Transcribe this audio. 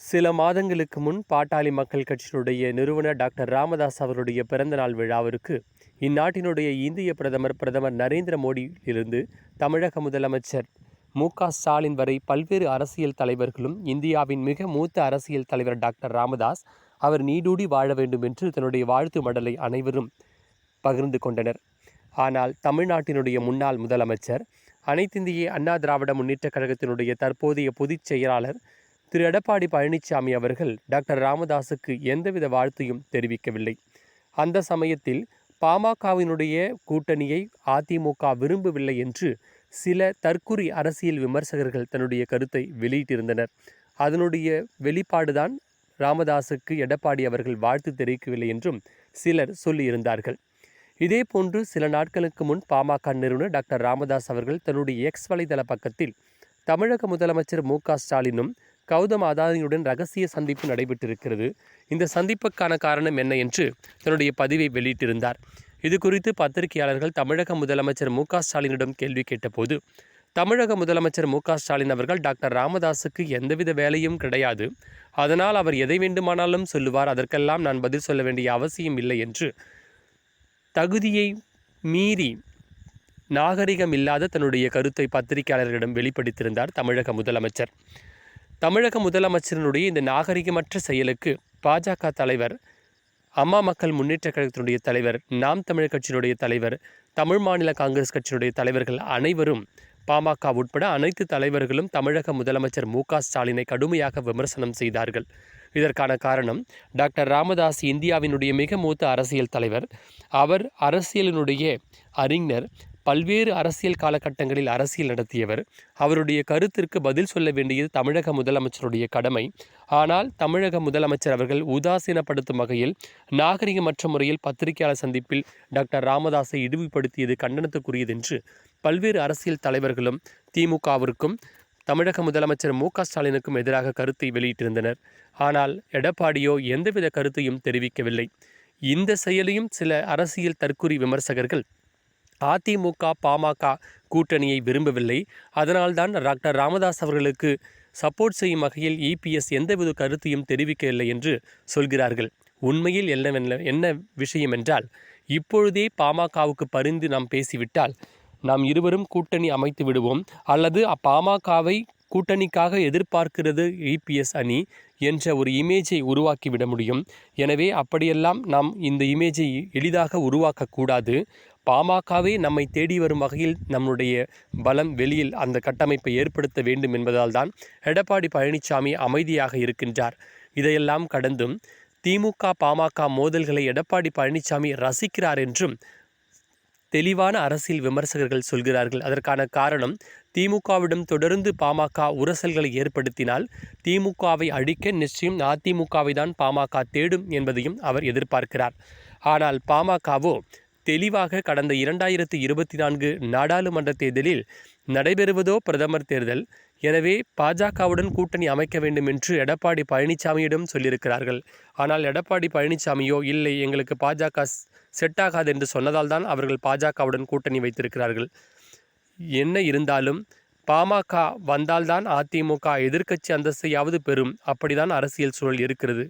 சில மாதங்களுக்கு முன் பாட்டாளி மக்கள் கட்சியினுடைய நிறுவனர் டாக்டர் ராமதாஸ் அவருடைய பிறந்தநாள் விழாவிற்கு இந்நாட்டினுடைய இந்திய பிரதமர் பிரதமர் நரேந்திர மோடியிலிருந்து தமிழக முதலமைச்சர் மு க ஸ்டாலின் வரை பல்வேறு அரசியல் தலைவர்களும் இந்தியாவின் மிக மூத்த அரசியல் தலைவர் டாக்டர் ராமதாஸ் அவர் நீடூடி வாழ வேண்டும் என்று தன்னுடைய வாழ்த்து மடலை அனைவரும் பகிர்ந்து கொண்டனர். ஆனால் தமிழ்நாட்டினுடைய முன்னாள் முதலமைச்சர் அனைத்திந்திய அண்ணா திராவிட முன்னேற்றக் கழகத்தினுடைய தற்போதைய பொதுச் செயலாளர் திரு. எடப்பாடி பழனிசாமி அவர்கள் டாக்டர் ராமதாஸுக்கு எந்தவித வாழ்த்தையும் தெரிவிக்கவில்லை. அந்த சமயத்தில் பாமகவினுடைய கூட்டணியை அதிமுக விரும்பவில்லை என்று சில தற்குறி அரசியல் விமர்சகர்கள் தன்னுடைய கருத்தை வெளியிட்டிருந்தனர். அதனுடைய வெளிப்பாடுதான் ராமதாஸுக்கு எடப்பாடி அவர்கள் வாழ்த்து தெரிவிக்கவில்லை என்றும் சிலர் சொல்லியிருந்தார்கள். இதே போன்று சில நாட்களுக்கு முன் பாமக நிறுவனர் டாக்டர் ராமதாஸ் அவர்கள் தன்னுடைய எக்ஸ் வலைதள பக்கத்தில் தமிழக முதலமைச்சர் மு ஸ்டாலினும் கௌதம் அதானியுடன் ரகசிய சந்திப்பு நடைபெற்றிருக்கிறது. இந்த சந்திப்புக்கான காரணம் என்ன என்று தன்னுடைய பதிவை வெளியிட்டிருந்தார். இது குறித்து பத்திரிகையாளர்கள் தமிழக முதலமைச்சர் மு ஸ்டாலினிடம் கேள்வி கேட்டபோது தமிழக முதலமைச்சர் மு ஸ்டாலின் அவர்கள் டாக்டர் ராமதாஸுக்கு எந்தவித வேலையும் கிடையாது. அதனால் அவர் எதை வேண்டுமானாலும் சொல்லுவார். அதற்கெல்லாம் நான் பதில் சொல்ல வேண்டிய அவசியம் இல்லை என்று தகுதியை மீறி நாகரிகம் இல்லாத தன்னுடைய கருத்தை பத்திரிகையாளர்களிடம் வெளிப்படுத்தியிருந்தார் தமிழக முதலமைச்சர். தமிழக முதலமைச்சரினுடைய இந்த நாகரிகமற்ற செயலுக்கு பாஜக தலைவர் அம்மா மக்கள் முன்னேற்ற கழகத்தினுடைய தலைவர் நாம் தமிழர் கட்சியினுடைய தலைவர் தமிழ் மாநில காங்கிரஸ் கட்சியினுடைய தலைவர்கள் அனைவரும் பாமக உட்பட அனைத்து தலைவர்களும் தமிழக முதலமைச்சர் மு ஸ்டாலினை கடுமையாக விமர்சனம் செய்தார்கள். இதற்கான காரணம் டாக்டர் ராமதாஸ் இந்தியாவினுடைய மிக மூத்த அரசியல் தலைவர். அவர் அரசியலினுடைய அறிஞர் பல்வேறு அரசியல் காலகட்டங்களில் அரசியல் நடத்தியவர். அவருடைய கருத்திற்கு பதில் சொல்ல வேண்டியது தமிழக முதலமைச்சருடைய கடமை. ஆனால் தமிழக முதலமைச்சர் அவர்கள் உதாசீனப்படுத்தும் வகையில் நாகரிகமற்ற முறையில் பத்திரிகையாளர் சந்திப்பில் டாக்டர் ராமதாஸை இழிவுபடுத்தியது கண்டனத்துக்குரியது என்று பல்வேறு அரசியல் தலைவர்களும் திமுகவிற்கும் தமிழக முதலமைச்சர் மு ஸ்டாலினுக்கும் எதிராக கருத்தை வெளியிட்டிருந்தனர். ஆனால் எடப்பாடியோ எந்தவித கருத்தையும் தெரிவிக்கவில்லை. இந்த செயலையும் சில அரசியல் தற்குறி விமர்சகர்கள் அதிமுக பாமக கூட்டணியை விரும்பவில்லை. அதனால்தான் டாக்டர் ராமதாஸ் அவர்களுக்கு சப்போர்ட் செய்யும் வகையில் இபிஎஸ் எந்தவித கருத்தையும் தெரிவிக்கவில்லை என்று சொல்கிறார்கள். உண்மையில் என்னவென்ன என்ன விஷயம் என்றால் இப்பொழுதே பாமகவுக்கு பரிந்து நாம் பேசிவிட்டால் நாம் இருவரும் கூட்டணி அமைத்து விடுவோம். அல்லது அப்பாமகவை கூட்டணிக்காக எதிர்பார்க்கிறது இபிஎஸ் அணி என்ற ஒரு இமேஜை உருவாக்கிவிட முடியும். எனவே அப்படியெல்லாம் நாம் இந்த இமேஜை எளிதாக உருவாக்கக்கூடாது. பாமகவே நம்மை தேடி வரும் வகையில் நம்முடைய பலம் வெளியில் அந்த கட்டமைப்பை ஏற்படுத்த வேண்டும் என்பதால் தான் எடப்பாடி பழனிசாமி அமைதியாக இருக்கின்றார். இதையெல்லாம் கடந்தும் திமுக பாமக மோதல்களை எடப்பாடி பழனிசாமி ரசிக்கிறார் என்றும் தெளிவான அரசியல் விமர்சகர்கள் சொல்கிறார்கள். அதற்கான காரணம் திமுகவிடம் தொடர்ந்து பாமக உரசல்களை ஏற்படுத்தினால் திமுகவை அழிக்க நிச்சயம் அதிமுகவை தான் பாமக தேடும் என்பதையும் அவர் எதிர்பார்க்கிறார். ஆனால் பாமகவோ தெளிவாக கடந்த இரண்டாயிரத்து இருபத்தி நான்கு நாடாளுமன்ற தேர்தலில் நடைபெறுவதோ பிரதமர் தேர்தல். எனவே பாஜகவுடன் கூட்டணி அமைக்க வேண்டும் என்று எடப்பாடி பழனிசாமியிடம் சொல்லியிருக்கிறார்கள். ஆனால் எடப்பாடி பழனிசாமியோ இல்லை எங்களுக்கு பாஜக செட் ஆகாது என்று சொன்னதால் தான் அவர்கள் பாஜகவுடன் கூட்டணி வைத்திருக்கிறார்கள். என்ன இருந்தாலும் பாமக வந்தால்தான் அதிமுக எதிர்க்கட்சி அந்தஸ்தையாவது பெறும். அப்படிதான் அரசியல் சூழல் இருக்கிறது.